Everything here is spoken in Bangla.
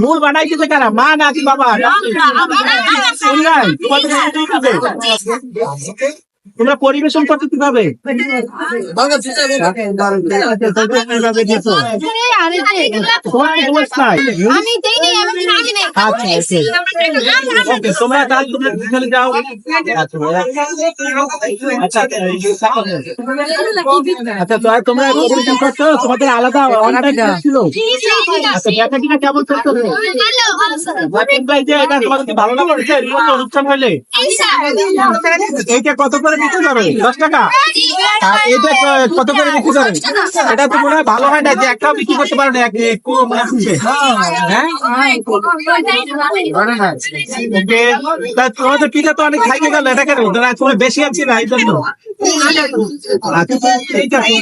মূল বানাইছে কারা মা নাকি বাবা তোমরা পরিবেশন করতে কীভাবে আমি তোমাদের আলাদা ছিল আচ্ছা এটা ভালো এইটা কত করে বিক্রি করে দশ টাকা আর এটা কত করে বিক্রি করে এটা তো মনে হয় ভালো হয় না যে একটাও বিক্রি করতে পারো না একটু হ্যাঁ তোমাদের পিঠা তো অনেক খাইতে গেল এটা কেন তোমার বেশি আছি না এই জন্য আচ্ছা ঠিক আছে